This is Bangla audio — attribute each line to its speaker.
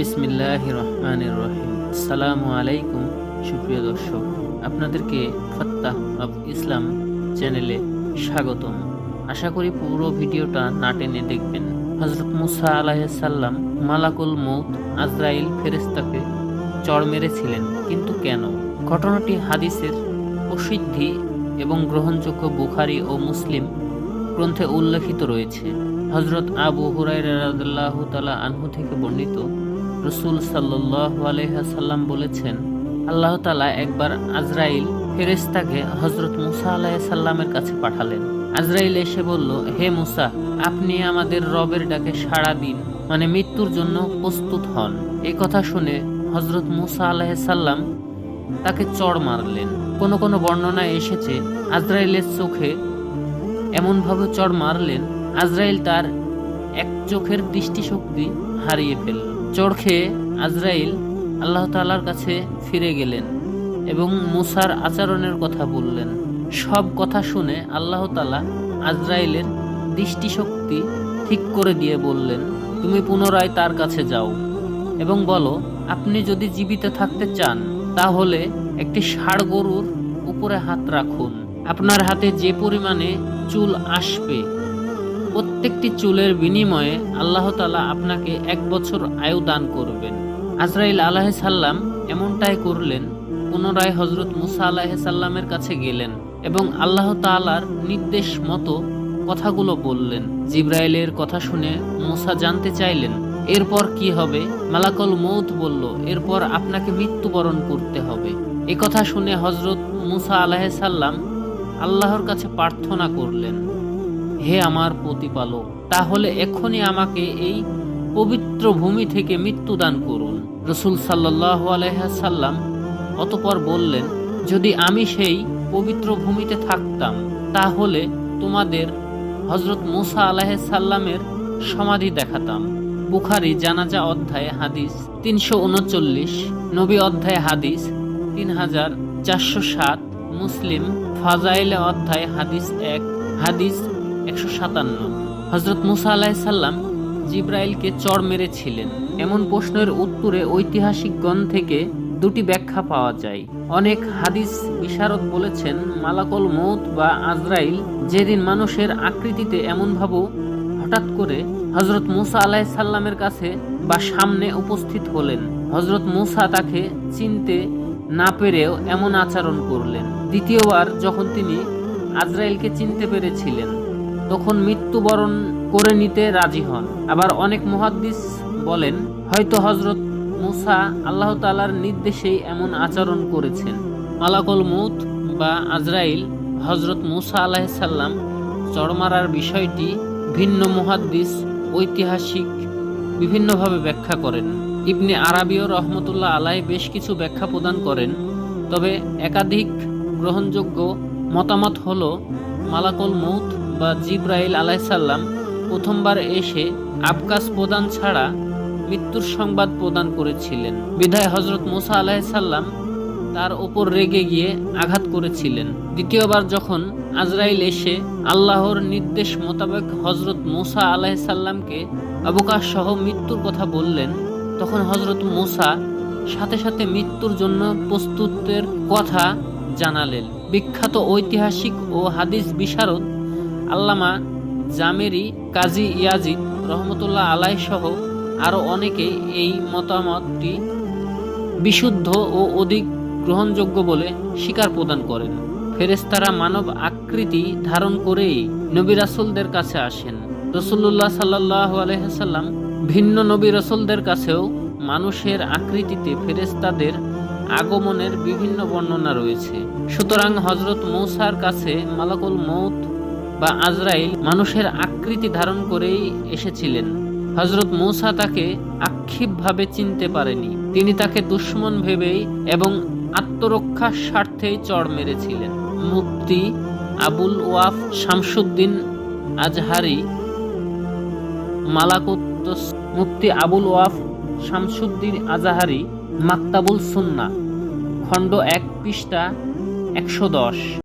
Speaker 1: বিসমিল্লাহ রহমানির রহিম। আসসালামু আলাইকুম, সুপ্রিয় দর্শক। আপনাদেরকে ফত্তাহ অব ইসলাম চ্যানেলে স্বাগতম। আশা করি পুরো ভিডিওটা না টেনে দেখবেন। হজরত মুসা আলাইসাল্লাম মালাকুল মৌত আজরাইল ফেরেস্তাকে চড় মেরেছিলেন। কিন্তু কেন? ঘটনাটি হাদিসের প্রসিদ্ধি এবং গ্রহণযোগ্য বুখারি ও মুসলিম গ্রন্থে উল্লেখিত রয়েছে। হজরত আবু হুরাইরাহ তালা আনহু থেকে বর্ণিত রসুল সাল্লাহ আলহাসাল্লাম বলেছেন, আল্লাহ তালা একবার আজরাইল ফেরেস্তাকে হজরত মুসা আলাইসাল্লামের কাছে পাঠালেন। আজরাইল এসে বলল, হে মুসা, আপনি আমাদের রবের ডাকে সাড়া দিন মানে মৃত্যুর জন্য প্রস্তুত হন। এই কথা শুনে হজরত মুসা আলাইসাল্লাম তাকে চড় মারলেন। কোন কোন বর্ণনায় এসেছে, আজরাইলের চোখে এমনভাবে চড় মারলেন, আজরাইল তার এক চোখের দৃষ্টিশক্তি হারিয়ে ফেলল। চড় খেয়ে আজরাইল আল্লাহ তালার কাছে ফিরে গেলেন এবং মুসার আচরণের কথা বললেন। সব কথা শুনে আল্লাহ তালা আজরাইলের দৃষ্টিশক্তি ঠিক করে দিয়ে বললেন, তুমি পুনরায় তার কাছে যাও এবং বলো, আপনি যদি জীবিত থাকতে চান, তাহলে একটি ষাড় গরুর উপরে হাত রাখুন। আপনার হাতে যে পরিমাণে চুল আসবে প্রত্যেকটি চুলের বিনিময়ে আল্লাহ তালা আপনাকে এক বছর আয়ু দান করবেন। আজরাইল আলাহ সাল্লাম এমনটাই করলেন, পুনরায় হজরত মুসা আলাহ সাল্লামের কাছে গেলেন এবং আল্লাহ তালার নির্দেশ মতো কথাগুলো বললেন। জিব্রাইলের কথা শুনে মুসা জানতে চাইলেন, এরপর কি হবে? মালাকল মৌত বলল, এরপর আপনাকে মৃত্যুবরণ করতে হবে। এ কথা শুনে হজরত মুসা আলাহ সাল্লাম আল্লাহর কাছে প্রার্থনা করলেন। হে আমার প্রতিপালক, তাহলে এখনই আমাকে এই পবিত্র ভূমি থেকে মৃত্যুদান করুন। রসুল সাল্লাহ আলহাসাল্লাম অতপর বললেন, যদি আমি সেই পবিত্র ভূমিতে থাকতাম, তাহলে তোমাদের হজরত মুসা আলাহিসাল্লামের সমাধি দেখাতাম। বুখারি জানাজা অধ্যায় হাদিস তিনশো উনচল্লিশ, নবী অধ্যায় হাদিস তিন হাজার চারশো সাত, মুসলিম ফাজাইলে অধ্যায় হাদিস এক, হাদিস একশো সাতান্ন। হজরত মুসা আলাহিসাল্লাম জিব্রাইলকে চড় মেরেছিলেন। এমন প্রশ্নের উত্তরে ঐতিহাসিকগণ থেকে দুটি ব্যাখ্যা পাওয়া যায়। অনেক হাদিস বিশারদ বলেছেন, মালাকল মৌত বা আজরাইল যেদিন মানুষের আকৃতিতে এমনভাবে হঠাৎ করে হজরত মুসা আলাহিসাল্লামের কাছে বা সামনে উপস্থিত হলেন। হজরত মুসা তাকে চিনতে না পেরেও এমন আচরণ করলেন। দ্বিতীয়বার যখন তিনি আজরাইলকে চিনতে পেরেছিলেন তখন মৃত্যুবরণ করে নিতে রাজি হন। আবার অনেক মহাদ্দিস বলেন, হয়তো হজরত মুসা আল্লাহ তালার নির্দেশেই এমন আচরণ করেছেন। মালাকল মৌত বা আজরাইল হজরত মুসা আলাহিসাল্লাম চড়মারার বিষয়টি ভিন্ন মহাদ্দিস ঐতিহাসিক বিভিন্নভাবে ব্যাখ্যা করেন। ইবনে আরবিও রহমতুল্লাহ আলাই বেশ কিছু ব্যাখ্যা প্রদান করেন, তবে একাধিক গ্রহণযোগ্য মতামত হল, মালাকল মৌত বা জিব্রাইল আলাইসাল্লাম প্রথমবার এসে আবকাশ প্রদান ছাড়া মৃত্যুর সংবাদ প্রদান করেছিলেন। বিধায় হজরত মুসা আলাহিসাল্লাম তার ওপর রেগে গিয়ে আঘাত করেছিলেন। দ্বিতীয়বার যখন আজরাইল এসে আল্লাহর নির্দেশ মোতাবেক হজরত মুসা আলাহিসাল্লামকে অবকাশ সহ মৃত্যুর কথা বললেন, তখন হজরত মোসা সাথে সাথে মৃত্যুর জন্য প্রস্তুতের কথা জানালেন। বিখ্যাত ঐতিহাসিক ও হাদিস বিশারদ আল্লামা জামেরি কাজী ইয়াজিদ রহমতুল্লাহ আলাই সহ আরও অনেকে এই মতামতটি বিশুদ্ধ ও অধিক গ্রহণযোগ্য বলে স্বীকার প্রদান করেন। ফেরেস্তারা মানব আকৃতি ধারণ করেই নবী রাসুলদের কাছে আসেন। রসুল্লাহ সাল্লাহ আলহাম ভিন্ন নবী রসুলদের কাছেও মানুষের আকৃতিতে ফেরেস্তাদের আগমনের বিভিন্ন বর্ণনা রয়েছে। সুতরাং হজরত মৌসার কাছে মালাকুল মৌত বা আজরাইল মানুষের আকৃতি ধারণ করেই এসেছিলেন। হজরত মৌসা তাকে আক্ষিপভাবে চিনতে পারেনি। তিনি তাকে দুশ্মন ভেবেই এবং আত্মরক্ষার স্বার্থেই চড় মেরেছিলেন। মুফতি আবুল ওয়াফ শামসুদ্দিন আজহারি মালাকুত মুফতি আবুল ওয়াফ শামসুদ্দিন আজাহারি, মাক্তাবুল সুন্না খণ্ড এক পৃষ্ঠা একশো দশ।